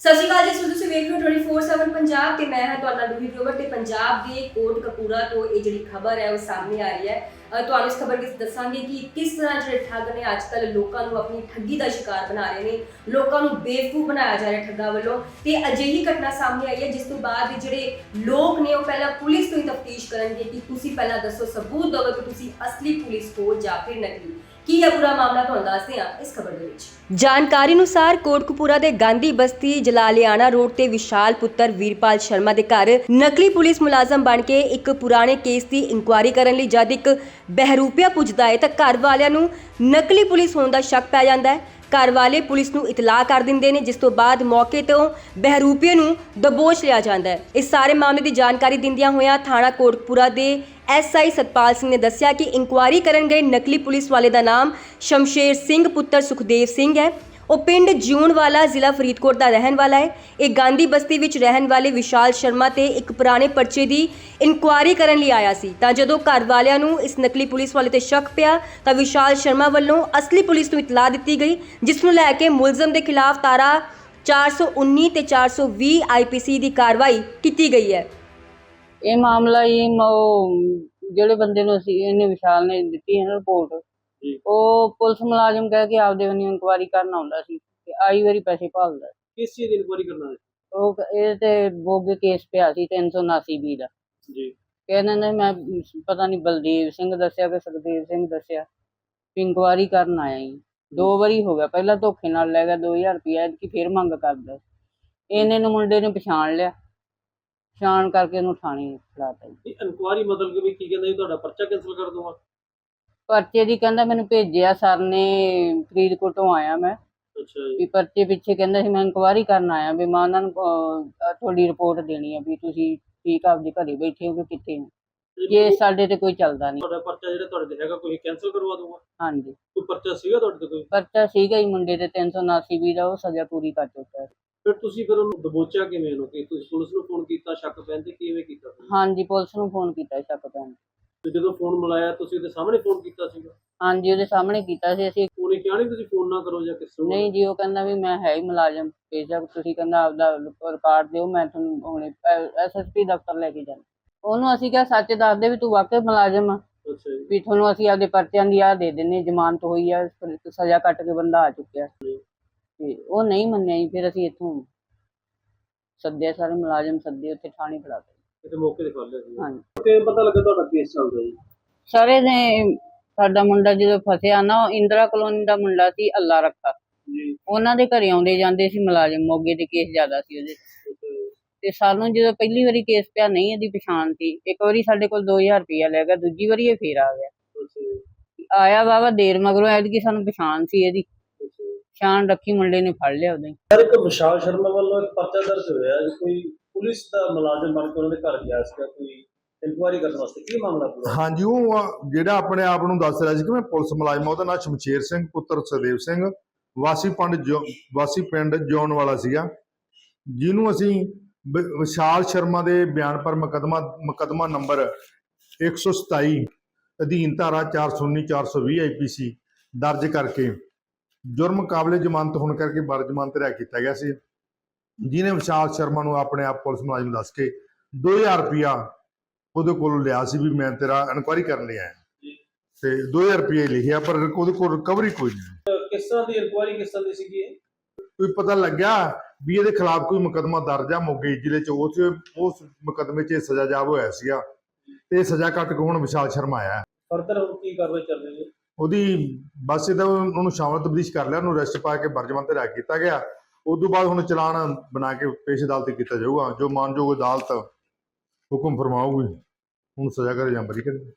ਸਤਿ ਸ਼੍ਰੀ ਅਕਾਲ ਜੀ ਸੋ ਤੁਸੀਂ ਵੇਖ ਰਹੇ ਹੋ 24/7 ਪੰਜਾਬ ਤੇ ਮੈਂ ਹਾਂ ਤੁਹਾਡਾ ਲੂਹੀ ਗਰੋਵਰ ਤੇ ਪੰਜਾਬ ਦੇ ਕੋਟ ਕਪੂਰਾ ਤੋਂ ਇਹ ਜਿਹੜੀ ਖਬਰ ਹੈ ਉਹ ਸਾਹਮਣੇ ਆ ਰਹੀ ਹੈ। ਤੁਹਾਨੂੰ ਇਸ ਖਬਰ ਵਿੱਚ ਦੱਸਾਂਗੇ ਕਿ ਕਿਸ ਤਰ੍ਹਾਂ ਜਿਹੜੇ ਠੱਗ ਨੇ ਅੱਜ ਕੱਲ੍ਹ ਲੋਕਾਂ ਨੂੰ ਆਪਣੀ ਠੱਗੀ ਦਾ ਸ਼ਿਕਾਰ ਬਣਾ ਰਹੇ ਨੇ। ਲੋਕਾਂ ਨੂੰ ਬੇਵਕੂਫ ਬਣਾਇਆ ਜਾ ਰਿਹਾ ਠੱਗਾਂ ਵੱਲੋਂ ਤੇ ਅਜਿਹੀ ਘਟਨਾ ਸਾਹਮਣੇ ਆਈ ਹੈ, ਜਿਸ ਤੋਂ ਬਾਅਦ ਜਿਹੜੇ ਲੋਕ ਨੇ ਉਹ ਪਹਿਲਾਂ ਪੁਲਿਸ ਤੋਂ ਹੀ ਤਫਤੀਸ਼ ਕਰਨਗੇ ਕਿ ਤੁਸੀਂ ਪਹਿਲਾਂ ਦੱਸੋ ਸਬੂਤ ਦਿਓ ਕਿ ਤੁਸੀਂ ਅਸਲੀ ਪੁਲਿਸ ਹੋ ਜਾਂ ਫਿਰ ਨਕਲੀ। ਕੀ ਹੈ ਪੂਰਾ ਮਾਮਲਾ ਤੁਹਾਨੂੰ ਦੱਸਦੇ ਹਾਂ ਇਸ ਖਬਰ ਦੇ ਵਿੱਚ। ਜਾਣਕਾਰੀ ਅਨੁਸਾਰ ਕੋਟਕਪੂਰਾ ਦੇ ਗਾਂਧੀ ਬਸਤੀ ਜਲਾਲਿਆਣਾ ਰੋਡ ਤੇ ਵਿਸ਼ਾਲ ਪੁੱਤਰ ਵੀਰਪਾਲ ਸ਼ਰਮਾ ਦੇ ਘਰ ਨਕਲੀ ਪੁਲਿਸ ਮੁਲਾਜ਼ਮ ਬਣ ਕੇ ਇੱਕ ਪੁਰਾਣੇ ਕੇਸ ਦੀ ਇਨਕੁਆਇਰੀ ਕਰਨ ਲਈ ਜਦ ਇੱਕ ਬਹਿਰੂਪੀਆ ਪੁੱਜਦਾ ਹੈ ਤਾਂ ਘਰ ਵਾਲਿਆਂ ਨੂੰ ਨਕਲੀ ਪੁਲਿਸ ਹੋਣ ਦਾ ਸ਼ੱਕ ਪੈ ਜਾਂਦਾ ਹੈ। ਘਰ ਵਾਲੇ ਪੁਲਿਸ ਨੂੰ ਇਤਲਾਹ ਕਰ ਦਿੰਦੇ ਨੇ, ਜਿਸ ਤੋਂ ਬਾਅਦ ਮੌਕੇ ਤੋਂ ਬਹਿਰੂਪੀਏ ਨੂੰ ਦਬੋਚ ਲਿਆ ਜਾਂਦਾ ਹੈ। ਇਸ ਸਾਰੇ ਮਾਮਲੇ ਦੀ ਜਾਣਕਾਰੀ ਦਿੰਦਿਆਂ ਹੋਇਆਂ ਥਾਣਾ ਕੋਟਕਪੂਰਾ ਦੇ ਐਸਆਈ ਸਤਪਾਲ ਸਿੰਘ ਨੇ ਦੱਸਿਆ ਕਿ ਇਨਕੁਆਇਰੀ ਕਰਨ ਗਏ ਨਕਲੀ ਪੁਲਿਸ ਵਾਲੇ ਦਾ ਨਾਮ ਸ਼ਮਸ਼ੇਰ ਸਿੰਘ ਪੁੱਤਰ ਸੁਖਦੇਵ ਸਿੰਘ ਹੈ। ਉਹ ਪਿੰਡ ਜੂਨ ਵਾਲਾ ਜ਼ਿਲ੍ਹਾ ਫਰੀਦਕੋਟ ਦਾ ਰਹਿਣ ਵਾਲਾ ਹੈ। ਇਹ ਗਾਂਧੀ ਬਸਤੀ ਵਿੱਚ ਰਹਿਣ ਵਾਲੇ ਵਿਸ਼ਾਲ ਸ਼ਰਮਾ ਤੇ ਇੱਕ ਪੁਰਾਣੇ ਪਰਚੇ ਦੀ ਇਨਕੁਆਇਰੀ ਕਰਨ ਲਈ ਆਇਆ ਸੀ। ਤਾਂ ਜਦੋਂ ਘਰ ਵਾਲਿਆਂ ਨੂੰ ਇਸ ਨਕਲੀ ਪੁਲਿਸ ਵਾਲੇ ਤੇ ਸ਼ੱਕ ਪਿਆ, ਤਾਂ ਵਿਸ਼ਾਲ ਸ਼ਰਮਾ ਵੱਲੋਂ ਅਸਲੀ ਪੁਲਿਸ ਨੂੰ ਇਤਲਾਹ ਦਿੱਤੀ ਗਈ, ਜਿਸ ਨੂੰ ਲੈ ਕੇ ਮੁਲਜ਼ਮ ਦੇ ਖਿਲਾਫ ਤਾਰਾ 419 ਤੇ 420 ਆਈਪੀਸੀ ਦੀ ਕਾਰਵਾਈ ਕੀਤੀ ਗਈ ਹੈ। ਇਹ ਮਾਮਲਾ ਹੀ ਜਿਹੜੇ ਬੰਦੇ ਨੂੰ ਅਸੀਂ, ਇਹਨੇ ਵਿਸ਼ਾਲ ਨੇ ਦਿੱਤੀ ਹੈ ਰਿਪੋਰਟ ਉਹ ਪੁਲਿਸ ਮੁਲਾਜ਼ਮ ਕਹਿ ਕੇ ਆਪਦੇ ਵੱਲੋਂ ਇਨਕੁਆਇਰੀ ਕਰਨ ਆਉਂਦਾ ਸੀ ਤੇ ਆਈ ਵਾਰੀ ਪੈਸੇ ਭਾਲਦਾ ਕਿਸ ਚੀਜ਼ ਦੀ ਕਰਨਾ ਹੈ ਉਹ ਕ- ਇਹ ਤੇ ਬੋਗੇ ਕੇਸ ਪਿਆ ਸੀ 379 ਬੀ ਦਾ। ਜੀ। ਕਹਿੰਦੇ ਨੇ ਮੈਂ ਪਤਾ ਨਹੀਂ ਬਲਦੇਵ ਸਿੰਘ ਦੱਸਿਆ ਕਿ ਸੁਖਦੇਵ ਸਿੰਘ ਦੱਸਿਆ ਵੀ ਕਰਨ ਆਇਆ ਜੀ। ਦੋ ਵਾਰੀ ਹੋ ਗਿਆ ਪਹਿਲਾਂ ਧੋਖੇ ਨਾਲ ਲੈ ਗਿਆ 2000 ਰੁਪਇਆ ਕਿ ਫੇਰ ਮੰਗ ਕਰਦਾ ਇਹਨੇ ਨੂੰ ਮੁੰਡੇ ਨੇ ਪਛਾਣ ਲਿਆ। ਪਛਾਣ ਕਰਕੇ ਉਹਨੂੰ ਥਾਣੇ ਫੜਾਤਾ ਜੀ। ਇਹ ਮਤਲਬ ਕਿ ਵੀ ਕੀ ਕਹਿੰਦਾ ਜੀ ਤੁਹਾਡਾ ਪਰਚਾ ਕੈਨਸਲ ਕਰ ਦੂੰਗਾ ਪਰਚੇ ਦੀ ਕਹਿੰਦਾ ਮੈਨੂੰ ਭੇਜਿਆ ਸਰ ਨੇ ਫਰੀਦਕੋਟੋਂ ਆਇਆ ਮੈਂ। ਅੱਛਾ ਜੀ। ਵੀ ਪਰਚੇ ਪਿੱਛੇ ਕਹਿੰਦਾ ਸੀ ਮੈਂ ਇਨਕੁਆਇਰੀ ਕਰਨ ਆਇਆ ਵੀ ਮੈਂ ਉਹਨਾਂ ਨੂੰ ਅਹ, ਤੁਹਾਡੀ ਰਿਪੋਰਟ ਦੇਣੀ ਹੈ ਵੀ ਤੁਸੀਂ ਠੀਕ ਆਪਦੇ ਘਰੇ ਬੈਠੇ ਹੋ ਕਿ ਕਿੱਥੇ ਹੋ। ਜੇ ਸਾਡੇ ਤੇ ਕੋਈ ਚੱਲਦਾ ਨਹੀਂ ਤੁਹਾਡਾ ਪਰਚਾ ਜਿਹੜਾ ਤੁਹਾਡੇ ਤੇ ਹੈਗਾ ਕੋਈ ਕੈਨਸਲ ਕਰਵਾ ਦੂੰਗਾ ਹਾਂਜੀ। ਕੋਈ ਪਰਚਾ ਸੀਗਾ ਤੁਹਾਡੇ ਤੇ ਕੋਈ? ਪਰਚਾ ਸੀਗਾ ਹੀ ਮੁੰਡੇ ਤੇ 379 ਵੀ ਦਾ ਉਹ ਸਜ਼ਾ ਪੂਰੀ ਕਰ ਚੁੱਕਾ ਹੈ। ਫਿਰ ਤੁਸੀਂ ਫਿਰ ਉਹਨੂੰ ਦਬੋਚਿਆ ਕਿਵੇਂ ਉਹਨੂੰ? ਕਿ ਤੁਸੀਂ ਪੁਲਿਸ ਨੂੰ ਫੋਨ ਕੀਤਾ ਸ਼ੱਕ ਤੇ ਕਿਵੇਂ ਕੀਤਾ? ਤੁਸੀਂ? ਹਾਂਜੀ ਪੁਲਿਸ ਨੂੰ ਫੋਨ ਕੀਤਾ ਸ਼ੱਕ ਪੈਣ ਤੇ। ਜਦੋਂ ਫੋਨ ਮਿਲਾਇਆ ਤੁਸੀਂ ਉਹਦੇ ਸਾਹਮਣੇ ਫੋਨ ਕੀਤਾ ਸੀਗਾ? ਹਾਂਜੀ ਉਹਦੇ ਸਾਹਮਣੇ ਕੀਤਾ ਸੀ ਅਸੀਂ ਉਹਨੇ ਕਿਹਾ ਨਹੀਂ ਤੁਸੀਂ ਫੋਨ ਨਾ ਕਰੋ ਜਾਂ ਕਿਸੇ ਨੂੰ ਨਹੀਂ ਜੀ ਉਹ ਕਹਿੰਦਾ ਵੀ ਮੈਂ ਹੈ ਹੀ ਮੁਲਾਜ਼ਮ ਬੇਸ਼ੱਕ ਤੁਸੀਂ ਕਹਿੰਦਾ ਆਪਦਾ ਰਿਕਾਰਡ ਦਿਓ ਮੈਂ ਤੁਹਾਨੂੰ ਹੁਣੇ ਐਸਐਸਪੀ ਦਫ਼ਤਰ ਲੈ ਕੇ ਜਾਣਾ। ਉਹਨੂੰ ਅਸੀਂ ਕਿਹਾ ਸੱਚ ਦੱਸ ਦੇ ਵੀ ਤੂੰ ਵਾਕਈ ਮੁਲਾਜ਼ਮ ਆ। ਅੱਛਾ ਜੀ। ਵੀ ਤੁਹਾਨੂੰ ਅਸੀਂ ਆਪਦੇ ਪਰਚਿਆਂ ਦੀ ਆ ਦੇ ਦਿੰਨੇ ਜ਼ਮਾਨਤ ਹੋਈ ਆ ਸਜ਼ਾ ਕੱਟ ਕੇ ਬੰਦਾ ਆ ਚੁੱਕਿਆ। ਤੇ ਉਹ ਨਹੀਂ ਮੰਨਿਆ ਜੀ ਫਿਰ ਅਸੀਂ ਇੱਥੋਂ ਸੱਦਿਆ ਸਾਰੇ ਮੁਲਾਜ਼ਮ ਸੱਦੇ ਉੱਥੇ ਥਾਣੇ ਫੜਾ ਦਿੱਤੇ ਕਿਤੇ ਮੌਕੇ ਤੇ ਫੜ ਲਿਆ ਸੀ। ਹਾਂਜੀ। ਕਿਵੇਂ ਪਤਾ ਲੱਗਾ ਤੁਹਾਡਾ ਕੇਸ ਚੱਲਦਾ ਜੀ। ਸਾਰੇ ਨੇ ਸਾਡਾ ਮੁੰਡਾ ਜਦੋਂ ਫਸਿਆ ਨਾ ਉਹ ਇੰਦਰਾ ਕਲੋਨੀ ਦਾ ਮੁੰਡਾ ਸੀ ਅੱਲਾ ਰੱਖਾ। ਜੀ। ਉਹਨਾਂ ਦੇ ਘਰੇ ਆਉਂਦੇ ਜਾਂਦੇ ਸੀ ਮੁਲਾਜ਼ਮ ਮੋਗੇ ਦੇ ਕੇਸ ਜ਼ਿਆਦਾ ਸੀ ਉਹਦੇ। ਤੇ ਸਾਨੂੰ ਜਦੋਂ ਪਹਿਲੀ ਵਾਰੀ ਕੇਸ ਪਿਆ ਨਹੀਂ ਇਹਦੀ ਪਛਾਣ ਸੀ। ਇੱਕ ਵਾਰੀ ਸਾਡੇ ਕੋਲ 2000 ਰੁਪਇਆ ਲੈ ਗਿਆ ਦੂਜੀ ਵਾਰੀ ਇਹ ਫੇਰ ਆ ਗਿਆ। ਆਇਆ ਵਾਵਾ ਦੇਰ ਮਗਰੋਂ ਐਤਕੀ ਸਾਨੂੰ ਪਛਾਣ ਸੀ ਇਹਦੀ। ਪਛਾਣ ਰੱਖੀ ਮੁੰਡੇ ਨੇ ਫੜ ਲਿਆ ਹੀ ਸਰ ਇੱਕ ਵਿਸ਼ਾਲ ਸ਼ਰਮਾ ਵੱਲੋਂ ਇੱਕ ਪਰਚਾ ਦਰਜ ਹੋਇਆ ਜੀ ਕੋਈ ਪੁਲਿਸ ਦਾ ਮੁਲਾਜ਼ਮ ਬਣ ਕੇ ਉਹਨਾਂ ਦੇ ਘਰ ਗਿਆ ਸੀਗਾ ਕੋਈ ਇਨਕੁਆਇਰੀ ਕਰਨ ਵਾਸਤੇ ਕੀ ਮਾਮਲਾ ਪੂਰਾ ਹਾਂਜੀ ਉਹ ਆ ਜਿਹੜਾ ਆਪਣੇ ਆਪ ਨੂੰ ਦੱਸ ਰਿਹਾ ਸੀ ਕਿ ਮੈਂ ਪੁਲਿਸ ਮੁਲਾਜ਼ਮ ਹਾਂ, ਉਹਦਾ ਨਾਮ ਸ਼ਮਸ਼ੇਰ ਸਿੰਘ ਪੁੱਤਰ ਸਦੇਵ ਸਿੰਘ ਵਾਸੀ ਪਿੰਡ ਜੋ- ਵਾਸੀ ਪਿੰਡ ਜੌਨ ਵਾਲਾ ਸੀਗਾ ਜਿਹਨੂੰ ਅਸੀਂ ਵਿ- ਵਿਸ਼ਾਲ ਸ਼ਰਮਾ ਦੇ ਬਿਆਨ ਪਰ ਮੁਕਦਮਾ ਮੁਕਦਮਾ ਨੰਬਰ 127 ਅਧੀਨ ਧਾਰਾ 419 420 ਆਈਪੀਸੀ ਦਰਜ ਕਰਕੇ ਜੁਰਮ ਕਾਬਲੇ ਜ਼ਮਾਨਤ ਹੋਣ ਕਰਕੇ ਬਰ ਜ਼ਮਾਨਤ ਰਿਹਾ ਕੀਤਾ ਗਿਆ ਸੀ। ਜਿਹਨੇ ਵਿਸ਼ਾਲ ਸ਼ਰਮਾ ਨੂੰ ਆਪਣੇ ਆਪ ਪੁਲਿਸ ਮੁਲਾਜ਼ਮ ਦੱਸ ਕੇ 2000 ਰੁਪਇਆ ਉਹਦੇ ਕੋਲੋਂ ਲਿਆ ਸੀ ਵੀ ਮੈਂ ਤੇਰਾ ਇਨਕੁਆਇਰੀ ਕਰਨ ਲਈ ਆਇਆ। ਤੇ 2000 ਰੁਪਏ ਲਿਖਿਆ ਪਰ ਉਹਦੇ ਕੋਲ ਰਿਕਵਰੀ ਕੋਈ ਨਹੀਂ ਕਿਸ ਤਰ੍ਹਾਂ ਦੀ ਇਨਕੁਆਇਰੀ ਕਿਸ ਤਰ੍ਹਾਂ ਦੀ ਸੀਗੀ ਕੋਈ ਪਤਾ ਲੱਗਿਆ ਵੀ ਇਹਦੇ ਖਿਲਾਫ ਕੋਈ ਮੁਕਦਮਾ ਦਰਜ ਆ ਮੋਗੇ ਜ਼ਿਲ੍ਹੇ ਚ ਉਸ ਉਸ ਮੁਕਦਮੇ 'ਚ ਸਜ਼ਾ ਜਾਬ ਹੋਇਆ ਸੀਗਾ। ਤੇ ਸਜ਼ਾ ਕੱਟ ਕੇ ਹੁਣ ਵਿਸ਼ਾਲ ਸ਼ਰਮਾ ਆਇਆ। ਫਰਦਰ ਹੁਣ ਕੀ ਕਾਰਵਾਈ ਚੱਲ ਰਹੀ ਹੈ? ਉਹਦੀ ਬਸ ਇਹਦਾ ਉਹਨੂੰ ਸ਼ਾਮਲ ਤਬਦੀਸ਼ ਕਰ ਲਿਆ ਉਹਨੂੰ ਅਰੈਸਟ ਪਾ ਕੇ ਬਰਜਮਾਨ ਤੇ ਰੱਖ ਕੀਤਾ ਗਿਆ। ਉਸ ਤੋਂ ਬਾਅਦ ਹੁਣ ਚਲਾਨ ਬਣਾ ਕੇ ਪੇਸ਼ ਅਦਾਲਤ ਕੀਤਾ ਜਾਊਗਾ। ਜੋ ਮਾਨਯੋਗ ਅਦਾਲਤ ਹੁਕਮ ਫਰਮਾਊਗੀ ਹੁਣ ਸਜ਼ਾ ਕਰੇ ਜਾਂ ਬਰੀ ਕਰੇ।